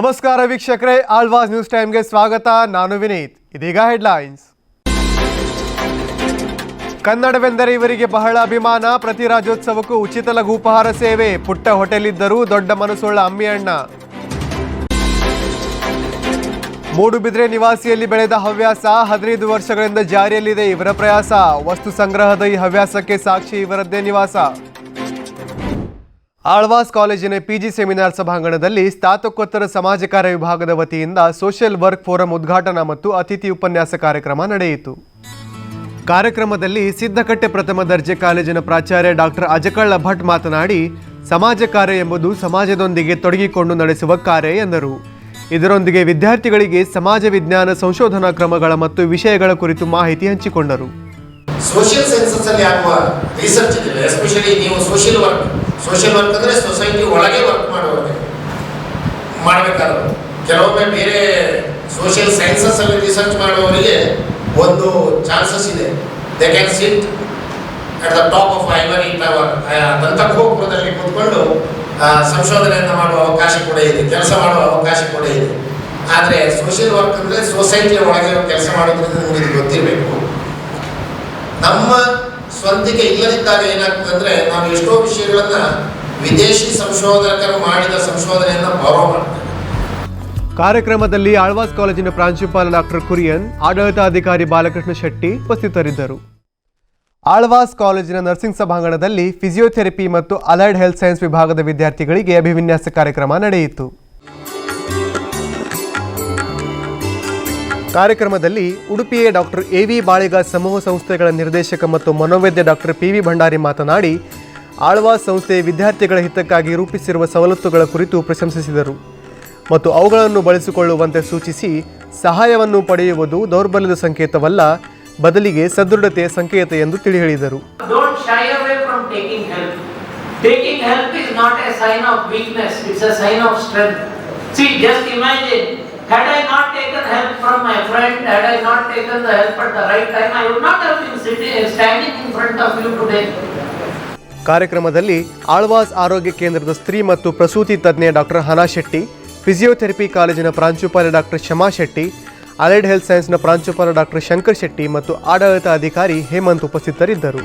ನಮಸ್ಕಾರ ವೀಕ್ಷಕರೇ, ಆಳ್ವಾಸ್ ನ್ಯೂಸ್ ಟೈಮ್ಗೆ ಸ್ವಾಗತ. ನಾನು ವಿನೀತ್. ಇದೀಗ ಹೆಡ್ಲೈನ್ಸ್. ಕನ್ನಡವೆಂದರೆ ಇವರಿಗೆ ಬಹಳ ಅಭಿಮಾನ. ಪ್ರತಿ ರಾಜ್ಯೋತ್ಸವಕ್ಕೂ ಉಚಿತ ಲಘು ಉಪಹಾರ ಸೇವೆ. ಪುಟ್ಟ ಹೋಟೆಲ್ ಇದ್ದರೂ ದೊಡ್ಡ ಮನಸ್ಸುಳ್ಳ ಅಮ್ಮಿಯಣ್ಣ. ಮೂಡುಬಿದ್ರೆ ನಿವಾಸಿಯಲ್ಲಿ ಬೆಳೆದ ಹವ್ಯಾಸ ಹದಿನೈದು ವರ್ಷಗಳಿಂದ ಜಾರಿಯಲ್ಲಿದೆ ಇವರ ಪ್ರಯಾಸ. ವಸ್ತು ಸಂಗ್ರಹದ ಈ ಹವ್ಯಾಸಕ್ಕೆ ಸಾಕ್ಷಿ ಇವರದ್ದೇ ನಿವಾಸ. ಆಳ್ವಾಸ್ ಕಾಲೇಜಿನ ಪಿಜಿ ಸೆಮಿನಾರ್ ಸಭಾಂಗಣದಲ್ಲಿ ಸ್ನಾತಕೋತ್ತರ ಸಮಾಜ ಕಾರ್ಯ ವಿಭಾಗದ ವತಿಯಿಂದ ಸೋಷಿಯಲ್ ವರ್ಕ್ ಫೋರಂ ಉದ್ಘಾಟನಾ ಮತ್ತು ಅತಿಥಿ ಉಪನ್ಯಾಸ ಕಾರ್ಯಕ್ರಮ ನಡೆಯಿತು. ಕಾರ್ಯಕ್ರಮದಲ್ಲಿ ಸಿದ್ದಕಟ್ಟೆ ಪ್ರಥಮ ದರ್ಜೆ ಕಾಲೇಜಿನ ಪ್ರಾಚಾರ್ಯ ಡಾಕ್ಟರ್ ಅಜಕಳ್ಳ ಭಟ್ ಮಾತನಾಡಿ, ಸಮಾಜ ಕಾರ್ಯ ಎಂಬುದು ಸಮಾಜದೊಂದಿಗೆ ತೊಡಗಿಕೊಂಡು ನಡೆಸುವ ಕಾರ್ಯ ಎಂದರು. ಇದರೊಂದಿಗೆ ವಿದ್ಯಾರ್ಥಿಗಳಿಗೆ ಸಮಾಜ ವಿಜ್ಞಾನ ಸಂಶೋಧನಾ ಕ್ರಮಗಳ ಮತ್ತು ವಿಷಯಗಳ ಕುರಿತು ಮಾಹಿತಿ ಹಂಚಿಕೊಂಡರು. ಸೋಷಿಯಲ್ ಸೈನ್ಸಸ್ ಅಲ್ಲಿ ಆಗುವ ರಿಸರ್ಚ್ ಇದೆ. ಎಸ್ಪೆಷಲಿ ನೀವು ಸೋಷಿಯಲ್ ವರ್ಕ್ ಸೋಷಿಯಲ್ ವರ್ಕ್ ಅಂದ್ರೆ ಸೊಸೈಟಿ ಒಳಗೆ ವರ್ಕ್ ಮಾಡುವಂತೆ ಮಾಡಬೇಕಾದ್ರು ಕೆಲವೊಮ್ಮೆ ಬೇರೆ ಸೋಷಿಯಲ್ ಸೈನ್ಸಸ್ ಅಲ್ಲಿ ರಿಸರ್ಚ್ ಮಾಡುವವರಿಗೆ ಒಂದು ಚಾನ್ಸಸ್ ಇದೆ. They can sit at the top of ivory tower ದಂತಕೋಪುರದಲ್ಲಿ ಕೂತ್ಕೊಂಡು ಸಂಶೋಧನೆಯನ್ನು ಮಾಡುವ ಅವಕಾಶ ಕೂಡ ಇದೆ, ಕೆಲಸ ಮಾಡುವ ಅವಕಾಶ ಕೂಡ ಇದೆ. ಆದರೆ ಸೋಷಿಯಲ್ ವರ್ಕ್ ಅಂದರೆ ಸೊಸೈಟಿಯ ಒಳಗೆ ಕೆಲಸ ಮಾಡೋದ್ರಿಂದ ನಿಮಗೆ ಗೊತ್ತಿರಬೇಕು. ನಮ್ಮ ಸ್ವಂತಿಕೆ ಇಲ್ಲದಿದ್ದಾಗ ಏನಾಗ್ತದೆ ನಾವು ಎಷ್ಟೋ ವಿಷಯಗಳನ್ನ ವಿದೇಶಿ ಸಂಶೋಧಕರು ಮಾಡಿದ ಸಂಶೋಧನೆಯನ್ನ ಬಾರೋ ಮಾಡ್ತೇವೆ. ಕಾರ್ಯಕ್ರಮದಲ್ಲಿ ಆಳ್ವಾಸ್ ಕಾಲೇಜಿನ ಪ್ರಾಂಶುಪಾಲ ಡಾಕ್ಟರ್ ಕುರಿಯನ್, ಆಡಳಿತಾಧಿಕಾರಿ ಬಾಲಕೃಷ್ಣ ಶೆಟ್ಟಿ ಉಪಸ್ಥಿತರಿದ್ದರು. ಆಳ್ವಾಸ್ ಕಾಲೇಜಿನ ನರ್ಸಿಂಗ್ ಸಭಾಂಗಣದಲ್ಲಿ ಫಿಸಿಯೋಥೆರಪಿ ಮತ್ತು ಅಲೈಡ್ ಹೆಲ್ತ್ ಸೈನ್ಸ್ ವಿಭಾಗದ ವಿದ್ಯಾರ್ಥಿಗಳಿಗೆ ಅಭಿವಿನ್ಯಾಸ ಕಾರ್ಯಕ್ರಮ ನಡೆಯಿತು. ಕಾರ್ಯಕ್ರಮದಲ್ಲಿ ಉಡುಪಿಯ ಡಾಕ್ಟರ್ ಎ ವಿ ಬಾಳಿಗ ಸಮೂಹ ಸಂಸ್ಥೆಗಳ ನಿರ್ದೇಶಕ ಮತ್ತು ಮನೋವೈದ್ಯ ಡಾಕ್ಟರ್ ಪಿ ವಿ ಭಂಡಾರಿ ಮಾತನಾಡಿ ಆಳ್ವಾಸ್ ಸಂಸ್ಥೆ ವಿದ್ಯಾರ್ಥಿಗಳ ಹಿತಕ್ಕಾಗಿ ರೂಪಿಸಿರುವ ಸವಲತ್ತುಗಳ ಕುರಿತು ಪ್ರಶಂಸಿಸಿದರು ಮತ್ತು ಅವುಗಳನ್ನು ಬಳಸಿಕೊಳ್ಳುವಂತೆ ಸೂಚಿಸಿ ಸಹಾಯವನ್ನು ಪಡೆಯುವುದು ದೌರ್ಬಲ್ಯದ ಸಂಕೇತವಲ್ಲ ಬದಲಿಗೆ ಸದೃಢತೆಯ ಸಂಕೇತ ಎಂದು ತಿಳಿ ಹೇಳಿದರು. See, just imagine, had I not taken help from my friend, had I not taken the help at the right time, I would not have been sitting, standing in front of you today. ಕಾರ್ಯಕ್ರಮದಲ್ಲಿ ಆಳ್ವಾಸ್ ಆರೋಗ್ಯ ಕೇಂದ್ರದ ಸ್ತ್ರೀ ಮತ್ತು ಪ್ರಸೂತಿ ತಜ್ಞೆ doctor Hana Shetty physiotherapy ಕಾಲೇಜಿನ ಪ್ರಾಂಶುಪಾಲ doctor Shama Shetty allied health ಸೈನ್ಸ್ನ ಪ್ರಾಂಶುಪಾಲ ಡಾಕ್ಟರ್ ಶಂಕರ್ ಶೆಟ್ಟಿ ಮತ್ತು ಆಡಳಿತ ಅಧಿಕಾರಿ ಹೇಮಂತ್ ಉಪಸ್ಥಿತರಿದ್ದರು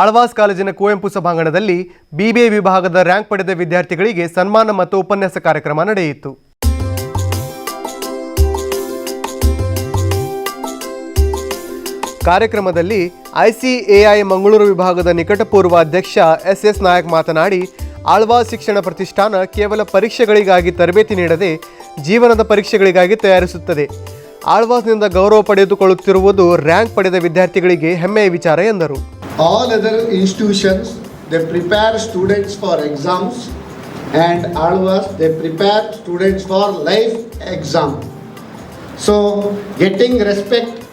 ಆಳ್ವಾಸ್ ಕಾಲೇಜಿನ ಕುವೆಂಪು ಸಭಾಂಗಣದಲ್ಲಿ ಬಿಬಿಎ ವಿಭಾಗದ ರ್ಯಾಂಕ್ ಪಡೆದ ವಿದ್ಯಾರ್ಥಿಗಳಿಗೆ ಸನ್ಮಾನ ಮತ್ತು ಉಪನ್ಯಾಸ ಕಾರ್ಯಕ್ರಮ ನಡೆಯಿತು. ಕಾರ್ಯಕ್ರಮದಲ್ಲಿ ಐಸಿಎಐ ಮಂಗಳೂರು ವಿಭಾಗದ ನಿಕಟಪೂರ್ವ ಅಧ್ಯಕ್ಷ ಎಸ್ ಎಸ್ ನಾಯಕ್ ಮಾತನಾಡಿ, ಆಳ್ವಾಸ್ ಶಿಕ್ಷಣ ಪ್ರತಿಷ್ಠಾನ ಕೇವಲ ಪರೀಕ್ಷೆಗಳಿಗಾಗಿ ತರಬೇತಿ ನೀಡದೆ ಜೀವನದ ಪರೀಕ್ಷೆಗಳಿಗಾಗಿ ತಯಾರಿಸುತ್ತದೆ. ಆಳ್ವಾಸ್ನಿಂದ ಗೌರವ ಪಡೆದುಕೊಳ್ಳುತ್ತಿರುವುದು ರ್ಯಾಂಕ್ ಪಡೆದ ವಿದ್ಯಾರ್ಥಿಗಳಿಗೆ ಹೆಮ್ಮೆಯ ವಿಚಾರ ಎಂದರು. All other institutions they prepare students for exams and Alvas, they prepare students for life exam so getting respect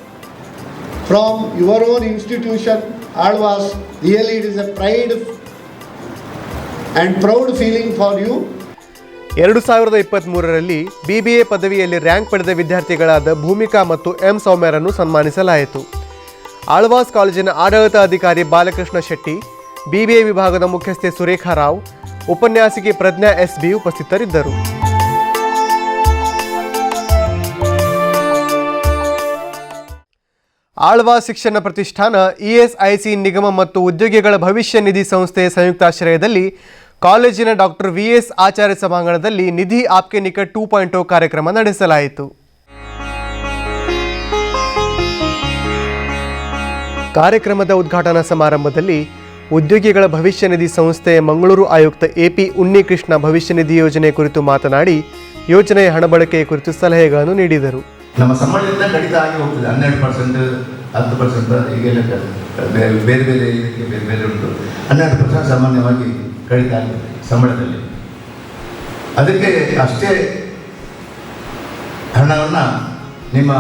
from your own institution Alvas, really it is a pride and proud feeling for you ಎರಡು ಸಾವಿರದ ಇಪ್ಪತ್ತ್ಮೂರರಲ್ಲಿ A ಪದವಿಯಲ್ಲಿ rank ಪಡೆದ ವಿದ್ಯಾರ್ಥಿಗಳಾದ ಭೂಮಿಕಾ ಮತ್ತು M ಸೌಮ್ಯರನ್ನು ಸನ್ಮಾನಿಸಲಾಯಿತು ಆಳ್ವಾಸ್ ಕಾಲೇಜಿನ ಆಡಳಿತಾಧಿಕಾರಿ Balakrishna Shetty, BBA ವಿಭಾಗದ ಮುಖ್ಯಸ್ಥೆ ಸುರೇಖಾ ರಾವ್, ಉಪನ್ಯಾಸಕಿ ಪ್ರಜ್ಞಾ ಎಸ್ ಬಿ ಉಪಸ್ಥಿತರಿದ್ದರು. ಆಳ್ವಾಸ್ ಶಿಕ್ಷಣ ಪ್ರತಿಷ್ಠಾನ ಇಎಸ್ಐಸಿ ನಿಗಮ ಮತ್ತು ಉದ್ಯೋಗಿಗಳ ಭವಿಷ್ಯ ನಿಧಿ ಸಂಸ್ಥೆಯ ಸಂಯುಕ್ತಾಶ್ರಯದಲ್ಲಿ ಕಾಲೇಜಿನ ಡಾಕ್ಟರ್ ವಿ ಎಸ್ ಆಚಾರ್ಯ ಸಭಾಂಗಣದಲ್ಲಿ ನಿಧಿ ಆಪ್ಕೆ ನಿಕಟ್ ಟೂ ಪಾಯಿಂಟ್ ಕಾರ್ಯಕ್ರಮ ನಡೆಸಲಾಯಿತು. ಕಾರ್ಯಕ್ರಮದ ಉದ್ಘಾಟನಾ ಸಮಾರಂಭದಲ್ಲಿ ಉದ್ಯೋಗಿಗಳ ಭವಿಷ್ಯ ನಿಧಿ ಸಂಸ್ಥೆಯ ಮಂಗಳೂರು ಆಯುಕ್ತ ಎಪಿ ಉನ್ನಿಕೃಷ್ಣ ಭವಿಷ್ಯ ನಿಧಿ ಯೋಜನೆ ಕುರಿತು ಮಾತನಾಡಿ, ಯೋಜನೆಯ ಹಣ ಬಳಕೆಯ ಕುರಿತು ಸಲಹೆಗಳನ್ನು ನೀಡಿದರು. ನಮ್ಮ ಸಂಬಳದಿಂದ ಕಡಿತ ಆಗಿ ಹೋಗ್ತದೆ. ಹನ್ನೆರಡು ಪರ್ಸೆಂಟ್ ಹತ್ತು ಪರ್ಸೆಂಟ್ ಹೀಗೆಲ್ಲ ಬೇರೆ ಬೇರೆ ಬೇರೆ ಇದಕ್ಕೆ ಬೇರೆ ಬೇರೆ ಉಂಟು. ಹನ್ನೆರಡು ಪರ್ಸೆಂಟ್ ಸಾಮಾನ್ಯವಾಗಿ ಕಡಿತ ಆಗಿದೆ ಸಂಬಳದಲ್ಲಿ. ಅದಕ್ಕೆ ಅಷ್ಟೇ ಹಣವನ್ನು ನಿಮ್ಮ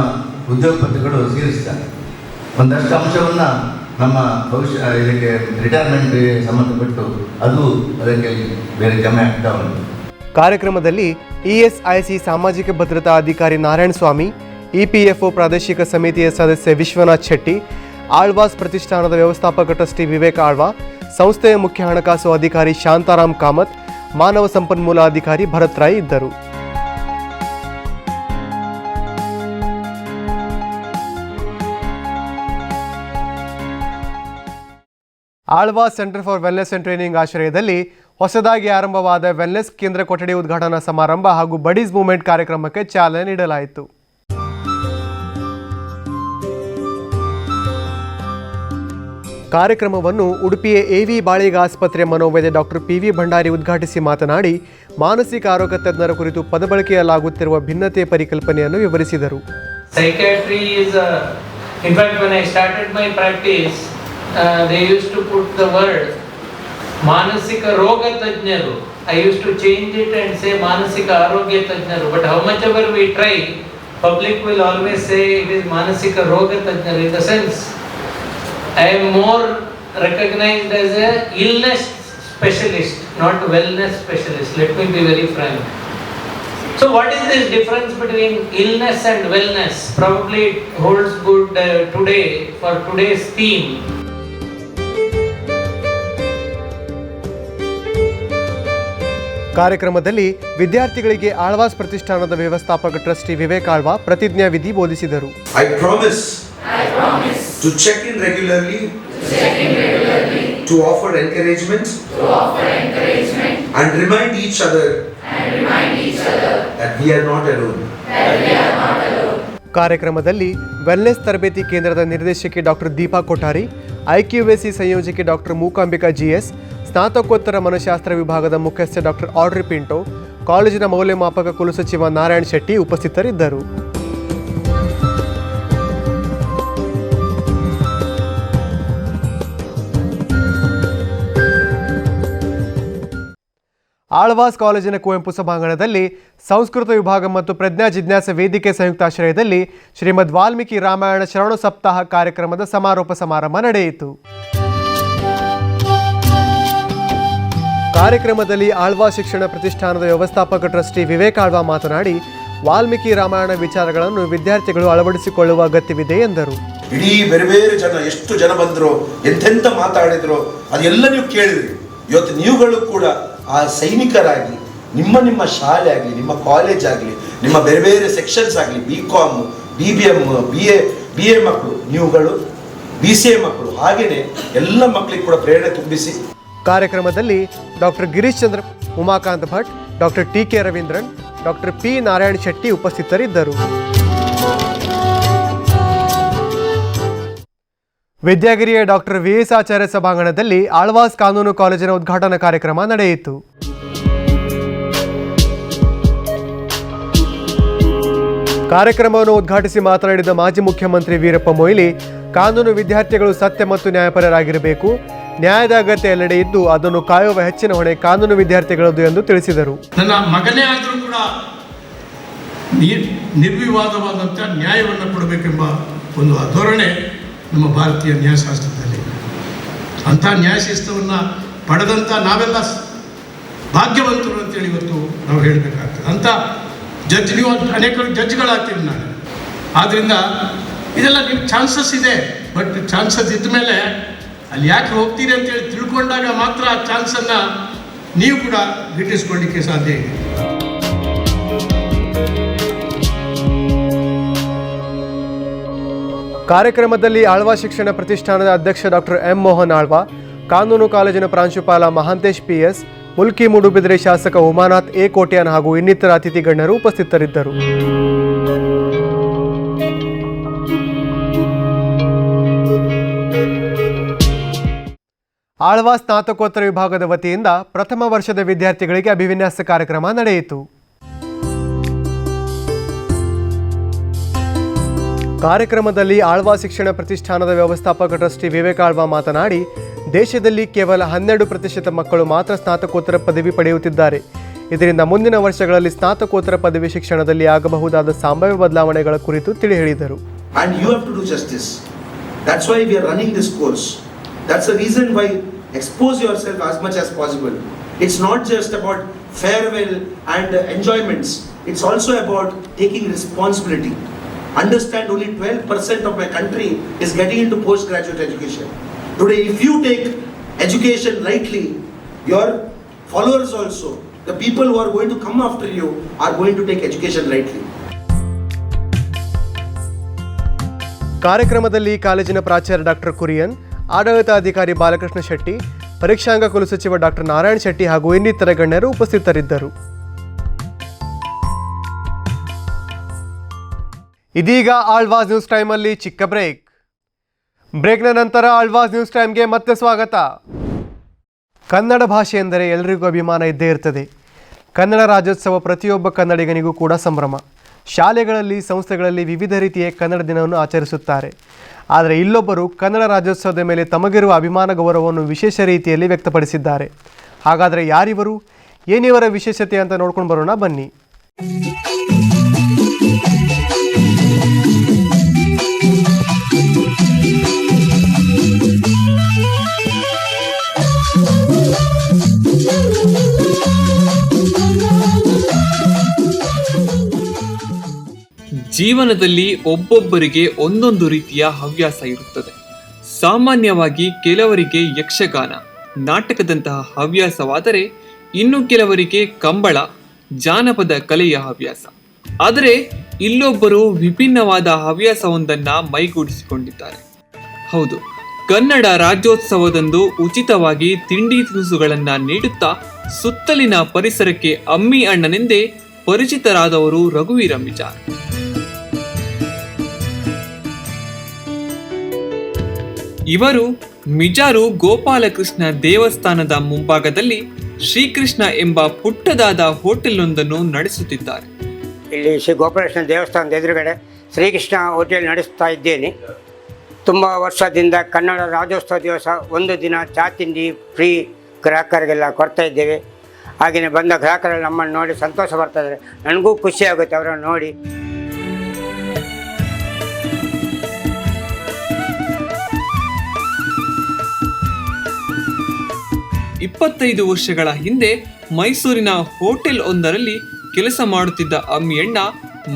ಉದ್ಯೋಗಪತಿಗಳು ಸೇರಿಸ್ತಾರೆ ಒಂದಷ್ಟು ಅಂಶವನ್ನು ನಮ್ಮ ಭವಿಷ್ಯ ಇದಕ್ಕೆ ರಿಟೈರ್ಮೆಂಟ್ಗೆ ಸಂಬಂಧಪಟ್ಟು ಅದು ಅದಕ್ಕೆ ಬೇರೆ ಜಮೆ ಆಗ್ತಾ ಉಂಟು. ಕಾರ್ಯಕ್ರಮದಲ್ಲಿ ಇಎಸ್ಐಸಿ ಸಾಮಾಜಿಕ ಭದ್ರತಾ ಅಧಿಕಾರಿ ನಾರಾಯಣ ಸ್ವಾಮಿ ಇಪಿಎಫ್ಒ ಪ್ರಾದೇಶಿಕ ಸಮಿತಿಯ ಸದಸ್ಯ ವಿಶ್ವನಾಥ್ ಶೆಟ್ಟಿ, ಆಳ್ವಾಸ್ ಪ್ರತಿಷ್ಠಾನದ ವ್ಯವಸ್ಥಾಪಕ ಟ್ರಸ್ಟಿ ವಿವೇಕ್ ಆಳ್ವಾ, ಸಂಸ್ಥೆಯ ಮುಖ್ಯ ಹಣಕಾಸು ಅಧಿಕಾರಿ ಶಾಂತಾರಾಮ್ ಕಾಮತ್, ಮಾನವ ಸಂಪನ್ಮೂಲ ಅಧಿಕಾರಿ ಭರತ್ ರಾಯ್ ಇದ್ದರು. Alva's centre for wellness and training ಆಶ್ರಯದಲ್ಲಿ ಹೊಸದಾಗಿ ಆರಂಭವಾದ ವೆಲ್ನೆಸ್ ಕೇಂದ್ರ ಕೊಠಡಿ ಉದ್ಘಾಟನಾ ಸಮಾರಂಭ ಹಾಗೂ ಬಡೀಸ್ ಮೂವ್ಮೆಂಟ್ ಕಾರ್ಯಕ್ರಮಕ್ಕೆ ಚಾಲನೆ ನೀಡಲಾಯಿತು. ಕಾರ್ಯಕ್ರಮವನ್ನು ಉಡುಪಿಯ ಎವಿ ಬಾಳಿಗ ಆಸ್ಪತ್ರೆ ಮನೋವೈದ್ಯ ಡಾಕ್ಟರ್ ಪಿ ವಿ ಭಂಡಾರಿ ಉದ್ಘಾಟಿಸಿ ಮಾತನಾಡಿ, ಮಾನಸಿಕ ಆರೋಗ್ಯ ತಜ್ಞರ ಕುರಿತು ಪದಬಳಕೆಯಲಾಗುತ್ತಿರುವ ಭಿನ್ನತೆ ಪರಿಕಲ್ಪನೆಯನ್ನು ವಿವರಿಸಿದರು. Uh, they used to put the word Manasika Roga Tajnaru. I used to change it and say Manasika Arogya Tajnaru. But how much ever we try, public will always say it is Manasika Roga Tajnaru. In the sense, I am more recognized as a illness specialist, not wellness specialist. Let me be very frank. So what is this difference between illness and wellness? Probably it holds good uh, today for today's theme. ಕಾರ್ಯಕ್ರಮದಲ್ಲಿ ವಿದ್ಯಾರ್ಥಿಗಳಿಗೆ ಆಳ್ವಾಸ್ ಪ್ರತಿಷ್ಠಾನದ ವ್ಯವಸ್ಥಾಪಕ trustee Vivek Alva ಪ್ರತಿಜ್ಞಾ ವಿಧಿ ಬೋಧಿಸಿದರು I promise to check in regularly to offer encouragement and remind each other That we are not alone. ಕಾರ್ಯಕ್ರಮದಲ್ಲಿ wellness ತರಬೇತಿ ಕೇಂದ್ರದ ನಿರ್ದೇಶಕಿ ಡಾಕ್ಟರ್ ದೀಪಾ ಕೊಠಾರಿ ಐಕ್ಯುಎಸಿ ಸಂಯೋಜಕಿ ಡಾಕ್ಟರ್ ಮೂಕಾಂಬಿಕಾ ಜಿಎಸ್ ಸ್ನಾತಕೋತ್ತರ ಮನಶಾಸ್ತ್ರ ವಿಭಾಗದ ಮುಖ್ಯಸ್ಥ ಡಾಕ್ಟರ್ ಆಡ್ರಿ ಪಿಂಟೋ, ಕಾಲೇಜಿನ ಮೌಲ್ಯಮಾಪಕ ಕುಲಸಚಿವ ನಾರಾಯಣ್ ಶೆಟ್ಟಿ ಉಪಸ್ಥಿತರಿದ್ದರು. ಆಳ್ವಾಸ್ ಕಾಲೇಜಿನ ಕುವೆಂಪು ಸಭಾಂಗಣದಲ್ಲಿ ಸಂಸ್ಕೃತ ವಿಭಾಗ ಮತ್ತು ಪ್ರಜ್ಞಾ ಜಿಜ್ಞಾಸ ವೇದಿಕೆ ಸಂಯುಕ್ತಾಶ್ರಯದಲ್ಲಿ ಶ್ರೀಮದ್ ವಾಲ್ಮೀಕಿ ರಾಮಾಯಣ ಶರಣ ಸಪ್ತಾಹ ಕಾರ್ಯಕ್ರಮದ ಸಮಾರೋಪ ಸಮಾರಂಭ ನಡೆಯಿತು. ಕಾರ್ಯಕ್ರಮದಲ್ಲಿ ಆಳ್ವಾ ಶಿಕ್ಷಣ ಪ್ರತಿಷ್ಠಾನದ ವ್ಯವಸ್ಥಾಪಕ ಟ್ರಸ್ಟಿ ವಿವೇಕ್ ಆಳ್ವಾ ಮಾತನಾಡಿ, ವಾಲ್ಮೀಕಿ ರಾಮಾಯಣ ವಿಚಾರಗಳನ್ನು ವಿದ್ಯಾರ್ಥಿಗಳು ಅಳವಡಿಸಿಕೊಳ್ಳುವ ಅಗತ್ಯವಿದೆ ಎಂದರು. ಇಡೀ ಬೇರೆ ಬೇರೆ ಜನ, ಎಷ್ಟು ಜನ ಬಂದ್ರು, ಎಂತೆಂತ ಮಾತಾಡಿದ್ರು ಅದೆಲ್ಲ ನೀವು ಕೇಳಿದ್ರಿ ಇವತ್ತು ನೀವುಗಳು ಕೂಡ ಆ ಸೈನಿಕರಾಗಿ, ನಿಮ್ಮ ನಿಮ್ಮ ಶಾಲೆ ಆಗಲಿ, ನಿಮ್ಮ ಕಾಲೇಜ್ ಆಗಲಿ, ನಿಮ್ಮ ಬೇರೆ ಬೇರೆ ಸೆಕ್ಷನ್ಸ್ ಆಗಲಿ B Com B B M B A B A ಮಕ್ಕಳು, ನೀವುಗಳು ಬಿ ಸಿ ಎ ಮಕ್ಕಳು ಹಾಗೆಯೇ ಎಲ್ಲ ಮಕ್ಕಳಿಗೆ ಕೂಡ ಪ್ರೇರಣೆ ತುಂಬಿಸಿ ಕಾರ್ಯಕ್ರಮದಲ್ಲಿ doctor Girish Chandra, Umakant Bhat, doctor T K Ravindran, doctor P Narayana Shetty ಉಪಸ್ಥಿತರಿದ್ದರು. ವಿದ್ಯಾಗಿರಿಯ ಡಾಕ್ಟರ್ ವಿ ಎಸ್ ಆಚಾರ್ಯ ಸಭಾಂಗಣದಲ್ಲಿ ಆಳ್ವಾಸ್ ಕಾನೂನು ಕಾಲೇಜಿನ ಉದ್ಘಾಟನಾ ಕಾರ್ಯಕ್ರಮ ನಡೆಯಿತು. ಕಾರ್ಯಕ್ರಮವನ್ನು ಉದ್ಘಾಟಿಸಿ ಮಾತನಾಡಿದ ಮಾಜಿ ಮುಖ್ಯಮಂತ್ರಿ ವೀರಪ್ಪ ಮೊಯ್ಲಿ, ಕಾನೂನು ವಿದ್ಯಾರ್ಥಿಗಳು ಸತ್ಯ ಮತ್ತು ನ್ಯಾಯಪರರಾಗಿರಬೇಕು ನ್ಯಾಯದ ಅಗತ್ಯ ಎಲ್ಲೆಡೆ ಇದ್ದು ಅದನ್ನು ಕಾಯುವ ಹೆಚ್ಚಿನ ಹೊಣೆ ಕಾನೂನು ವಿದ್ಯಾರ್ಥಿಗಳದ್ದು ಎಂದು ತಿಳಿಸಿದರು. ನನ್ನ ಮಗನೇ ಆದರೂ ಕೂಡ ನಿರ್ ನಿರ್ವಿವಾದವಾದಂಥ ನ್ಯಾಯವನ್ನು ಕೊಡಬೇಕೆಂಬ ಒಂದು ಧೋರಣೆ ನಮ್ಮ ಭಾರತೀಯ ನ್ಯಾಯಶಾಸ್ತ್ರದಲ್ಲಿ. ಅಂಥ ನ್ಯಾಯಶಾಸ್ತ್ರವನ್ನು ಪಡೆದಂಥ ನಾವೆಲ್ಲ ಭಾಗ್ಯವಂತರು ಅಂತೇಳಿ ಇವತ್ತು ನಾವು ಹೇಳಬೇಕಾಗ್ತದೆ. ಅಂಥ ಜಡ್ಜ್ ನೀವು ಅನೇಕ ಜಡ್ಜ್ಗಳಾಗ್ತೀವಿ ನಾನು ಆದ್ದರಿಂದ ಇದೆಲ್ಲ ನಿಮ್ಮ ಚಾನ್ಸಸ್ ಇದೆ. ಬಟ್ ಚಾನ್ಸಸ್ ಇದ್ದ ಮೇಲೆ ಅಲ್ಲಿ ಯಾಕೆ ಹೋಗ್ತೀರಿ ಅಂತೇಳಿ ತಿಳ್ಕೊಂಡಾಗ ಮಾತ್ರ ಆ ಚಾನ್ಸನ್ನು ನೀವು ಕೂಡ ಗಿಟ್ಟಿಸ್ಕೊಳ್ಳಿಕ್ಕೆ ಸಾಧ್ಯ ಇದೆ. ಕಾರ್ಯಕ್ರಮದಲ್ಲಿ ಆಳ್ವಾ ಶಿಕ್ಷಣ ಪ್ರತಿಷ್ಠಾನದ ಅಧ್ಯಕ್ಷ ಡಾಕ್ಟರ್ ಎಂ ಮೋಹನ್ ಆಳ್ವಾ, ಕಾನೂನು ಕಾಲೇಜಿನ ಪ್ರಾಂಶುಪಾಲ ಮಹಾಂತೇಶ್ ಪಿಎಸ್, ಮುಲ್ಕಿ ಮೂಡುಬಿದ್ರೆ ಶಾಸಕ ಉಮಾನಾಥ್ ಎ ಕೋಟ್ಯಾನ್ ಹಾಗೂ ಇನ್ನಿತರ ಅತಿಥಿ ಗಣ್ಯರು ಉಪಸ್ಥಿತರಿದ್ದರು. ಆಳ್ವಾ ಸ್ನಾತಕೋತ್ತರ ವಿಭಾಗದ ವತಿಯಿಂದ ಪ್ರಥಮ ವರ್ಷದ ವಿದ್ಯಾರ್ಥಿಗಳಿಗೆ ಅಭಿವಿನ್ಯಾಸ ಕಾರ್ಯಕ್ರಮ ನಡೆಯಿತು. ಕಾರ್ಯಕ್ರಮದಲ್ಲಿ ಆಳ್ವಾ ಶಿಕ್ಷಣ ಪ್ರತಿಷ್ಠಾನದ ವ್ಯವಸ್ಥಾಪಕ ಟ್ರಸ್ಟಿ ವಿವೇಕ ಆಳ್ವಾ ಮಾತನಾಡಿ, ದೇಶದಲ್ಲಿ ಕೇವಲ ಹನ್ನೆರಡು ಪ್ರತಿಶತ ಮಕ್ಕಳು ಮಾತ್ರ ಸ್ನಾತಕೋತ್ತರ ಪದವಿ ಪಡೆಯುತ್ತಿದ್ದಾರೆ. ಇದರಿಂದ ಮುಂದಿನ ವರ್ಷಗಳಲ್ಲಿ ಸ್ನಾತಕೋತ್ತರ ಪದವಿ ಶಿಕ್ಷಣದಲ್ಲಿ ಆಗಬಹುದಾದ ಸಂಭಾವ್ಯ ಬದಲಾವಣೆಗಳ ಕುರಿತು ತಿಳಿ ಹೇಳಿದರು and you have to do justice. That's why we are running this course. That's the reason why expose yourself as much as possible. It's not just about farewell and uh, enjoyments. It's also about taking responsibility. understand only 12% of my country is getting into postgraduate education. Today, if you take education rightly, your followers also, the people who are going to come after you, are going to take education rightly. ಕಾರ್ಯಕ್ರಮದಲ್ಲಿ ಕಾಲೇಜಿನ ಪ್ರಾಚಾರ್ಯ doctor Kurian ಆಡಳಿತಾಧಿಕಾರಿ ಬಾಲಕೃಷ್ಣ ಶೆಟ್ಟಿ, ಪರೀಕ್ಷಾಂಗ ಕುಲಸಚಿವ doctor Narayana Shetty ಹಾಗೂ ಇನ್ನಿತರ ಗಣ್ಯರು ಉಪಸ್ಥಿತರಿದ್ದರು. ಇದೀಗ ಆಳ್ವಾಸ್ ನ್ಯೂಸ್ ಟೈಮಲ್ಲಿ ಚಿಕ್ಕ ಬ್ರೇಕ್. ಬ್ರೇಕ್ನ ನಂತರ ಆಳ್ವಾಸ್ ನ್ಯೂಸ್ ಟೈಮ್ಗೆ ಮತ್ತೆ ಸ್ವಾಗತ. ಕನ್ನಡ ಭಾಷೆ ಎಂದರೆ ಎಲ್ಲರಿಗೂ ಅಭಿಮಾನ ಇದ್ದೇ ಇರ್ತದೆ. ಕನ್ನಡ ರಾಜ್ಯೋತ್ಸವ ಪ್ರತಿಯೊಬ್ಬ ಕನ್ನಡಿಗನಿಗೂ ಕೂಡ ಸಂಭ್ರಮ. ಶಾಲೆಗಳಲ್ಲಿ, ಸಂಸ್ಥೆಗಳಲ್ಲಿ ವಿವಿಧ ರೀತಿಯ ಕನ್ನಡ ದಿನವನ್ನು ಆಚರಿಸುತ್ತಾರೆ. ಆದರೆ ಇಲ್ಲೊಬ್ಬರು ಕನ್ನಡ ರಾಜ್ಯೋತ್ಸವದ ಮೇಲೆ ತಮಗಿರುವ ಅಭಿಮಾನ ಗೌರವವನ್ನು ವಿಶೇಷ ರೀತಿಯಲ್ಲಿ ವ್ಯಕ್ತಪಡಿಸಿದ್ದಾರೆ. ಹಾಗಾದರೆ ಯಾರಿವರು? ಏನಿವರ ವಿಶೇಷತೆ ಅಂತ ನೋಡ್ಕೊಂಡು ಬರೋಣ, ಬನ್ನಿ. ಜೀವನದಲ್ಲಿ ಒಬ್ಬೊಬ್ಬರಿಗೆ ಒಂದೊಂದು ರೀತಿಯ ಹವ್ಯಾಸ ಇರುತ್ತದೆ. ಸಾಮಾನ್ಯವಾಗಿ ಕೆಲವರಿಗೆ ಯಕ್ಷಗಾನ, ನಾಟಕದಂತಹ ಹವ್ಯಾಸವಾದರೆ ಇನ್ನು ಕೆಲವರಿಗೆ ಕಂಬಳ, ಜಾನಪದ ಕಲೆಯ ಹವ್ಯಾಸ. ಆದರೆ ಇಲ್ಲೊಬ್ಬರು ವಿಭಿನ್ನವಾದ ಹವ್ಯಾಸವೊಂದನ್ನ ಮೈಗೂಡಿಸಿಕೊಂಡಿದ್ದಾರೆ. ಹೌದು, ಕನ್ನಡ ರಾಜ್ಯೋತ್ಸವದಂದು ಉಚಿತವಾಗಿ ತಿಂಡಿ ತಿನಿಸುಗಳನ್ನು ನೀಡುತ್ತಾ ಸುತ್ತಲಿನ ಪರಿಸರಕ್ಕೆ ಅಮ್ಮಿ ಅಣ್ಣನೆಂದೇ ಪರಿಚಿತರಾದವರು ರಘುವೀರ ಮಿಜಾರ್. ಇವರು ಮಿಜಾರು ಗೋಪಾಲಕೃಷ್ಣ ದೇವಸ್ಥಾನದ ಮುಂಭಾಗದಲ್ಲಿ ಶ್ರೀಕೃಷ್ಣ ಎಂಬ ಪುಟ್ಟದಾದ ಹೋಟೆಲ್ನೊಂದನ್ನು ನಡೆಸುತ್ತಿದ್ದಾರೆ. ಇಲ್ಲಿ ಶ್ರೀ ಗೋಪಾಲಕೃಷ್ಣ ದೇವಸ್ಥಾನದ ಎದುರುಗಡೆ ಶ್ರೀಕೃಷ್ಣ ಹೋಟೆಲ್ ನಡೆಸ್ತಾ ಇದ್ದೇನೆ. ತುಂಬ ವರ್ಷದಿಂದ ಕನ್ನಡ ರಾಜ್ಯೋತ್ಸವ ದಿವಸ ಒಂದು ದಿನ ಚಾ ತಿಂಡಿ ಫ್ರೀ ಗ್ರಾಹಕರಿಗೆಲ್ಲ ಕೊಡ್ತಾ ಇದ್ದೇವೆ. ಹಾಗೆಯೇ ಬಂದ ಗ್ರಾಹಕರೆಲ್ಲ ನಮ್ಮನ್ನು ನೋಡಿ ಸಂತೋಷ ಬರ್ತಾ ಇದ್ದಾರೆ. ನನಗೂ ಖುಷಿ ಆಗುತ್ತೆ ಅವರನ್ನು ನೋಡಿ. ಇಪ್ಪತ್ತೈದು ವರ್ಷಗಳ ಹಿಂದೆ ಮೈಸೂರಿನ ಹೋಟೆಲ್ ಒಂದರಲ್ಲಿ ಕೆಲಸ ಮಾಡುತ್ತಿದ್ದ ಅಮ್ಮಿಯಣ್ಣ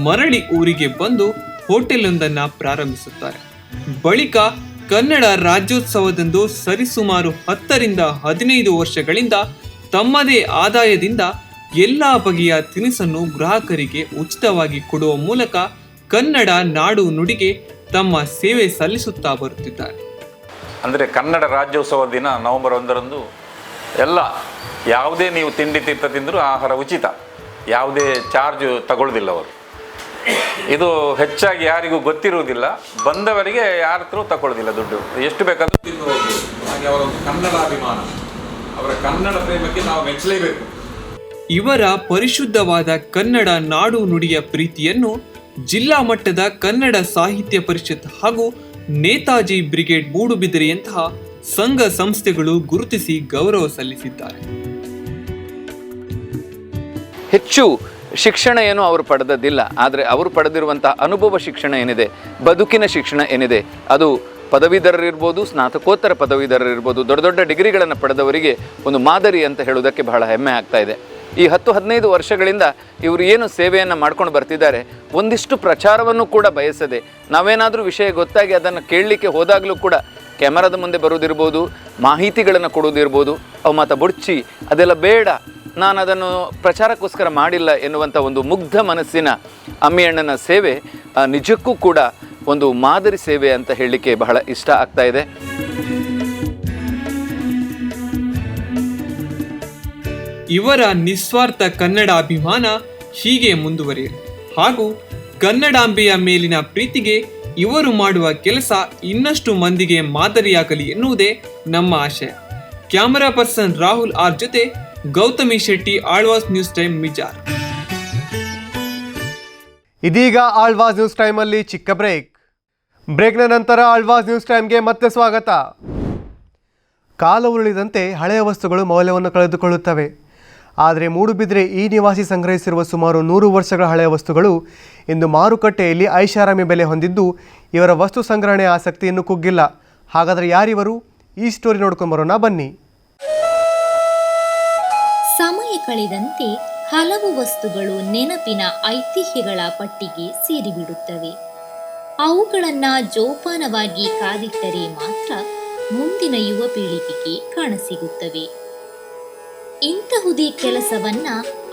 ಮರಳಿ ಊರಿಗೆ ಬಂದು ಹೋಟೆಲ್ ಒಂದನ್ನ ಪ್ರಾರಂಭಿಸುತ್ತಾರೆ. ಬಳಿಕ ಕನ್ನಡ ರಾಜ್ಯೋತ್ಸವದಂದು ಸರಿಸುಮಾರು ಹತ್ತರಿಂದ ಹದಿನೈದು ವರ್ಷಗಳಿಂದ ತಮ್ಮದೇ ಆದಾಯದಿಂದ ಎಲ್ಲ ಬಗೆಯ ತಿನಿಸನ್ನು ಗ್ರಾಹಕರಿಗೆ ಉಚಿತವಾಗಿ ಕೊಡುವ ಮೂಲಕ ಕನ್ನಡ ನಾಡು ನುಡಿಗೆ ತಮ್ಮ ಸೇವೆ ಸಲ್ಲಿಸುತ್ತಾ ಬರುತ್ತಿದ್ದಾರೆ. ಅಂದರೆ ಕನ್ನಡ ರಾಜ್ಯೋತ್ಸವ ದಿನ ನವೆಂಬರ್ ಒಂದರಂದು ಎಲ್ಲ, ಯಾವುದೇ ನೀವು ತಿಂಡಿ ತೀರ್ಥ ತಿಂದರೂ ಆಹಾರ ಉಚಿತ. ಯಾವುದೇ ಚಾರ್ಜ್ ತಗೊಳ್ಳೋದಿಲ್ಲ ಅವರು. ಇದು ಹೆಚ್ಚಾಗಿ ಯಾರಿಗೂ ಗೊತ್ತಿರುವುದಿಲ್ಲ. ಬಂದವರಿಗೆ ಯಾರ ಹತ್ರ ತಗೊಳ್ಳೋದಿಲ್ಲ ದುಡ್ಡು. ಎಷ್ಟು ಬೇಕಾದರೂ ತಿಂದು ಹಾಗೆ ಅವರ ಒಂದು ಕನ್ನಡ ಅಭಿಮಾನ ಅವರ ಕನ್ನಡ ಪ್ರೇಮಕ್ಕೆ ನಾವು ಮೆಚ್ಚಲೇಬೇಕು. ಇವರ ಪರಿಶುದ್ಧವಾದ ಕನ್ನಡ ನಾಡು ನುಡಿಯ ಪ್ರೀತಿಯನ್ನು ಜಿಲ್ಲಾ ಮಟ್ಟದ ಕನ್ನಡ ಸಾಹಿತ್ಯ ಪರಿಷತ್ ಹಾಗೂ ನೇತಾಜಿ ಬ್ರಿಗೇಡ್ ಮೂಡುಬಿದಿರೆಯಂತಹ ಸಂಘ ಸಂಸ್ಥೆಗಳು ಗುರುತಿಸಿ ಗೌರವ ಸಲ್ಲಿಸಿದ್ದಾರೆ. ಹೆಚ್ಚು ಶಿಕ್ಷಣ ಏನು ಅವರು ಪಡೆದದ್ದಿಲ್ಲ, ಆದರೆ ಅವರು ಪಡೆದಿರುವಂತಹ ಅನುಭವ ಶಿಕ್ಷಣ ಏನಿದೆ, ಬದುಕಿನ ಶಿಕ್ಷಣ ಏನಿದೆ, ಅದು ಪದವೀಧರರಿರ್ಬೋದು, ಸ್ನಾತಕೋತ್ತರ ಪದವೀಧರರಿರ್ಬೋದು, ದೊಡ್ಡ ದೊಡ್ಡ ಡಿಗ್ರಿಗಳನ್ನು ಪಡೆದವರಿಗೆ ಒಂದು ಮಾದರಿ ಅಂತ ಹೇಳೋದಕ್ಕೆ ಬಹಳ ಹೆಮ್ಮೆ ಆಗ್ತಾ ಇದೆ. ಈ ಹತ್ತು ಹದಿನೈದು ವರ್ಷಗಳಿಂದ ಇವರು ಏನು ಸೇವೆಯನ್ನು ಮಾಡ್ಕೊಂಡು ಬರ್ತಿದ್ದಾರೆ, ಒಂದಿಷ್ಟು ಪ್ರಚಾರವನ್ನು ಕೂಡ ಬಯಸದೆ, ನಾವೇನಾದರೂ ವಿಷಯ ಗೊತ್ತಾಗಿ ಅದನ್ನು ಕೇಳಲಿಕ್ಕೆ ಹೋದಾಗಲೂ ಕೂಡ ಕ್ಯಾಮರಾದ ಮುಂದೆ ಬರೋದಿರ್ಬೋದು ಮಾಹಿತಿಗಳನ್ನು ಕೊಡೋದಿರ್ಬೋದು ಅವು ಮಾತ ಬುಡ್ಚಿ, ಅದೆಲ್ಲ ಬೇಡ. ನಾನು ಅದನ್ನು ಪ್ರಚಾರಕ್ಕೋಸ್ಕರ ಮಾಡಿಲ್ಲ ಎನ್ನುವಂಥ ಒಂದು ಮುಗ್ಧ ಮನಸ್ಸಿನ ಅಮ್ಮಿಯಣ್ಣನ ಸೇವೆ ನಿಜಕ್ಕೂ ಕೂಡ ಒಂದು ಮಾದರಿ ಸೇವೆ ಅಂತ ಹೇಳಲಿಕ್ಕೆ ಬಹಳ ಇಷ್ಟ ಆಗ್ತಾ ಇದೆ. ಇವರ ನಿಸ್ವಾರ್ಥ ಕನ್ನಡ ಅಭಿಮಾನ ಹೀಗೆ ಮುಂದುವರಿಯಲಿ. ಹಾಗೂ ಕನ್ನಡಾಂಬೆಯ ಮೇಲಿನ ಪ್ರೀತಿಗೆ ಇವರು ಮಾಡುವ ಕೆಲಸ ಇನ್ನಷ್ಟು ಮಂದಿಗೆ ಮಾದರಿಯಾಗಲಿ ಎನ್ನುವುದೇ ನಮ್ಮ ಆಶಯ ಕ್ಯಾಮರಾ ಪರ್ಸನ್ ರಾಹುಲ್ ಆರ್ ಜೊತೆ ಗೌತಮಿ ಶೆಟ್ಟಿ, ಆಳ್ವಾಸ್ ನ್ಯೂಸ್ ಟೈಮ್, ಮಿಜಾರ್. ಇದೀಗ ಆಳ್ವಾಸ್ ನ್ಯೂಸ್ ಟೈಮಲ್ಲಿ ಚಿಕ್ಕ ಬ್ರೇಕ್. ಬ್ರೇಕ್ನ ನಂತರ ಆಳ್ವಾಸ್ ನ್ಯೂಸ್ ಟೈಮ್ಗೆ ಮತ್ತೆ ಸ್ವಾಗತ. ಕಾಲ ಉರುಳಿದಂತೆ ಹಳೆಯ ವಸ್ತುಗಳು ಮೌಲ್ಯವನ್ನು ಕಳೆದುಕೊಳ್ಳುತ್ತವೆ. ಆದರೆ ಮೂಡುಬಿದ್ರೆ ಈ ನಿವಾಸಿ ಸಂಗ್ರಹಿಸಿರುವ ಸುಮಾರು ನೂರು ವರ್ಷಗಳ ಹಳೆಯ ವಸ್ತುಗಳು ಇಂದು ಮಾರುಕಟ್ಟೆಯಲ್ಲಿ ಐಷಾರಾಮಿ ಬೆಲೆ ಹೊಂದಿದ್ದು ಇವರ ವಸ್ತು ಸಂಗ್ರಹಣೆ ಆಸಕ್ತಿಯನ್ನು ಕುಗ್ಗಿಲ್ಲ. ಹಾಗಾದರೆ ಯಾರಿವರು? ಈ ಸ್ಟೋರಿ ನೋಡ್ಕೊಂಡು ಬರೋಣ, ಬನ್ನಿ. ಸಮಯ ಕಳೆದಂತೆ ಹಲವು ವಸ್ತುಗಳು ನೆನಪಿನ ಐತಿಹ್ಯಗಳ ಪಟ್ಟಿಗೆ ಸೇರಿಬಿಡುತ್ತವೆ. ಅವುಗಳನ್ನು ಜೋಪಾನವಾಗಿ ಕಾದಿಟ್ಟರೆ ಮಾತ್ರ ಮುಂದಿನ ಯುವ ಪೀಳಿಗೆಗೆ ಕಾಣಸಿಗುತ್ತವೆ. ಇಂತಹುದೇ ಕೆಲಸವನ್ನ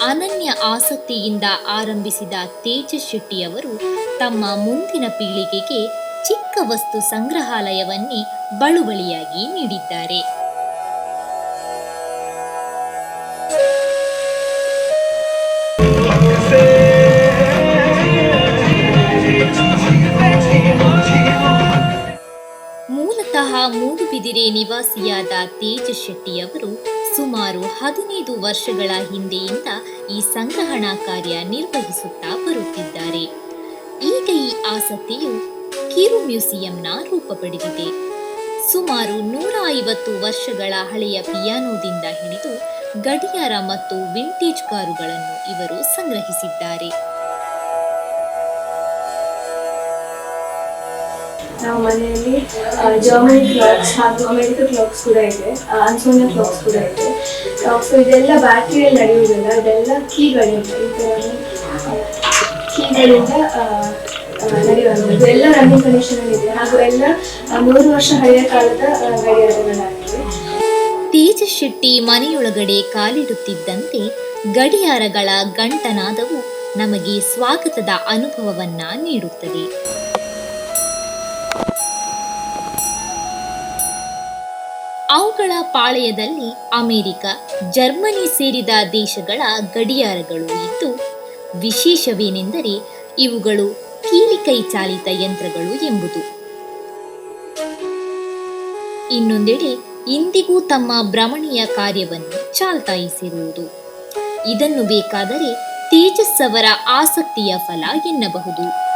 ಅನನ್ಯ ಆಸಕ್ತಿಯಿಂದ ಆರಂಭಿಸಿದ ತೇಜಸ್ ಶೆಟ್ಟಿಯವರು ತಮ್ಮ ಮುಂದಿನ ಪೀಳಿಗೆಗೆ ಚಿಕ್ಕ ವಸ್ತು ಸಂಗ್ರಹಾಲಯವನ್ನೇ ಬಳುವಳಿಯಾಗಿ ನೀಡಿದ್ದಾರೆ. ಮೂಲತಃ ಮೂಡುಬಿದಿರೆ ನಿವಾಸಿಯಾದ ತೇಜಸ್ ಶೆಟ್ಟಿಯವರು ಸುಮಾರು ಹದಿನೈದು ವರ್ಷಗಳ ಹಿಂದೆಯಿಂದ ಈ ಸಂಗ್ರಹಣಾ ಕಾರ್ಯ ನಿರ್ವಹಿಸುತ್ತಾ ಬರುತ್ತಿದ್ದಾರೆ. ಈಗ ಈ ಆಸಕ್ತಿಯು ಕಿರು ಮ್ಯೂಸಿಯಂನ ರೂಪ ಪಡೆದಿದೆ. ಸುಮಾರು ನೂರ ಐವತ್ತು ವರ್ಷಗಳ ಹಳೆಯ ಪಿಯಾನೋದಿಂದ ಹಿಡಿದು ಗಡಿಯಾರ ಮತ್ತು ವಿಂಟೇಜ್ ಕಾರುಗಳನ್ನು ಇವರು ಸಂಗ್ರಹಿಸಿದ್ದಾರೆ. ನಾವು ಮನೆಯಲ್ಲಿ ಜರ್ಮನಿ ಕ್ಲಾಕ್ಸ್ ಹಾಗೂ ಅಮೆರಿಕ ಕ್ಲಾಕ್ಸ್ ಕೂಡ ಇದೆ ಅನ್ಸೋನಿಯಾ ಕ್ಲಾಕ್ಸ್ ಕೂಡ ಇದೆ. ಸೊ ಇದೆಲ್ಲ ಬ್ಯಾಟ್ರಿಯಲ್ಲಿ ನಡೆಯುವುದಿಲ್ಲ, ಇದೆಲ್ಲ ಕೀಗಳಿಂದ, ಈ ಥರ ಕೀಗಳಿಂದ ನಡೆಯುವಂಥದ್ದು. ಎಲ್ಲ ರನ್ನಿಂಗ್ ಕಂಡೀಷನ್ ಇದೆ. ಹಾಗೂ ಎಲ್ಲ ಮೂರು ವರ್ಷ ಹಳೆಯ ಕಾಲದ ಗಡಿಯಾರಗಳಾಗಿವೆ. ತೇಜ ಶೆಟ್ಟಿ ಮನೆಯೊಳಗಡೆ ಕಾಲಿಡುತ್ತಿದ್ದಂತೆ ಗಡಿಯಾರಗಳ ಗಂಟನಾದವು ನಮಗೆ ಸ್ವಾಗತದ ಅನುಭವವನ್ನ ನೀಡುತ್ತದೆ. ಅವುಗಳ ಪಾಳೆಯದಲ್ಲಿ ಅಮೆರಿಕ, ಜರ್ಮನಿ ಸೇರಿದ ದೇಶಗಳ ಗಡಿಯಾರಗಳು ಇದ್ದು, ವಿಶೇಷವೇನೆಂದರೆ ಇವುಗಳು ಕೀಲಿಕೈ ಚಾಲಿತ ಯಂತ್ರಗಳು ಎಂಬುದು. ಇನ್ನೊಂದೆಡೆ, ಇಂದಿಗೂ ತಮ್ಮ ಭ್ರಮಣೀಯ ಕಾರ್ಯವನ್ನು ಚಾಲ್ತಾಯಿಸಿರುವುದು. ಇದನ್ನು ಬೇಕಾದರೆ ತೇಜಸ್ಸವರ ಆಸಕ್ತಿಯ ಫಲ ಎನ್ನಬಹುದು.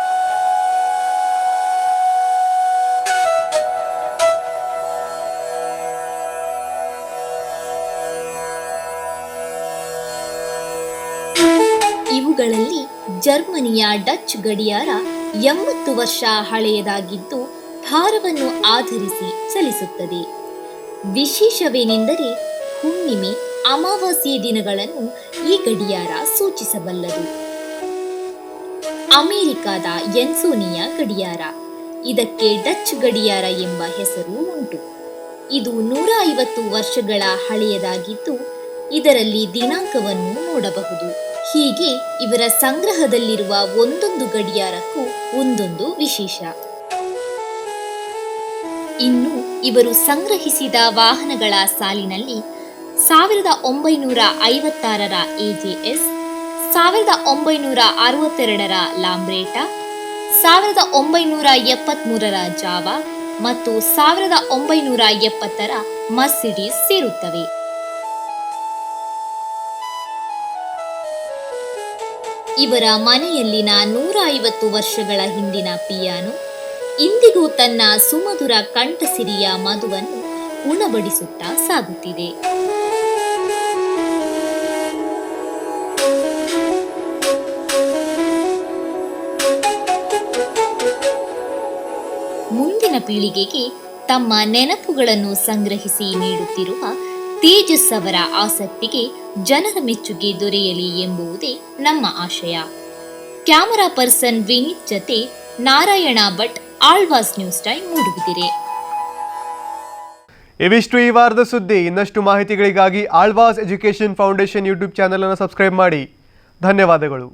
ಜರ್ಮನಿಯ ಡಚ್ ಗಡಿಯಾರ ಎಂಬತ್ತು ವರ್ಷ ಹಳೆಯದಾಗಿದ್ದು ಭಾರವನ್ನು ಆಧರಿಸಿ ಚಲಿಸುತ್ತದೆ ವಿಶೇಷವೇನೆಂದರೆ ಹುಣ್ಣಿಮೆ ಅಮಾವಾಸ್ಯೆ ದಿನಗಳನ್ನು ಈ ಗಡಿಯಾರ ಸೂಚಿಸಬಲ್ಲದು. ಅಮೆರಿಕದ ಎನ್ಸೋನಿಯ ಗಡಿಯಾರ. ಇದಕ್ಕೆ ಡಚ್ ಗಡಿಯಾರ ಎಂಬ ಹೆಸರು ಉಂಟು. ಇದು ನೂರ ಐವತ್ತು ವರ್ಷಗಳ ಹಳೆಯದಾಗಿದ್ದು ಇದರಲ್ಲಿ ದಿನಾಂಕವನ್ನು ನೋಡಬಹುದು. ಹೀಗೆ ಇವರ ಸಂಗ್ರಹದಲ್ಲಿರುವ ಒಂದೊಂದು ಗಡಿಯಾರಕ್ಕೂ ಒಂದೊಂದು ವಿಶೇಷ. ಇನ್ನು ಇವರು ಸಂಗ್ರಹಿಸಿದ ವಾಹನಗಳ ಸಾಲಿನಲ್ಲಿ ಸಾವಿರದ ಒಂಬೈನೂರ ಐವತ್ತಾರರ ಎಜೆಎಸ್, ಸಾವಿರದ ಒಂಬೈನೂರ ಅರವತ್ತೆರಡರ ಲಾಂಬ್ರೇಟಾ, ಸಾವಿರದ ಒಂಬೈನೂರ ಎಪ್ಪತ್ಮೂರರ ಜಾವಾ ಮತ್ತು ಸಾವಿರದ ಒಂಬೈನೂರ ಎಪ್ಪತ್ತರ ಮರ್ಸಿಡೀಸ್ ಸೇರುತ್ತವೆ. ಇವರ ಮನೆಯಲ್ಲಿನ ನೂರ ಐವತ್ತು ವರ್ಷಗಳ ಹಿಂದಿನ ಪಿಯಾನು, ಇಂದಿಗೂ ತನ್ನ ಸುಮಧುರ ಕಂಠಸಿರಿಯ ಮಧುವನ್ನು ಉಣಬಡಿಸುತ್ತಾ ಸಾಗುತ್ತಿದೆ. ಮುಂದಿನ ಪೀಳಿಗೆಗೆ ತಮ್ಮ ನೆನಪುಗಳನ್ನು ಸಂಗ್ರಹಿಸಿ ನೀಡುತ್ತಿರುವ ತೇಜಸ್ ಅವರ ಆಸಕ್ತಿಗೆ ಜನರ ಮೆಚ್ಚುಗೆ ದೊರೆಯಲಿ ಎಂಬುವುದೇ ನಮ್ಮ ಆಶಯ. ಕ್ಯಾಮರಾ ಪರ್ಸನ್ ವಿನೀತ್ ಜತೆ ನಾರಾಯಣ ಭಟ್, ಆಳ್ವಾಸ್ ನ್ಯೂಸ್ ಟೈಮ್ ಮೂಡುಬಿದಿರೆ. ಇವಿಷ್ಟು ಈ ವಾರದ ಸುದ್ದಿ. ಇನ್ನಷ್ಟು ಮಾಹಿತಿಗಳಿಗಾಗಿ Alva's education foundation YouTube channel ಅನ್ನು ಸಬ್ಸ್ಕ್ರೈಬ್ ಮಾಡಿ. ಧನ್ಯವಾದಗಳು.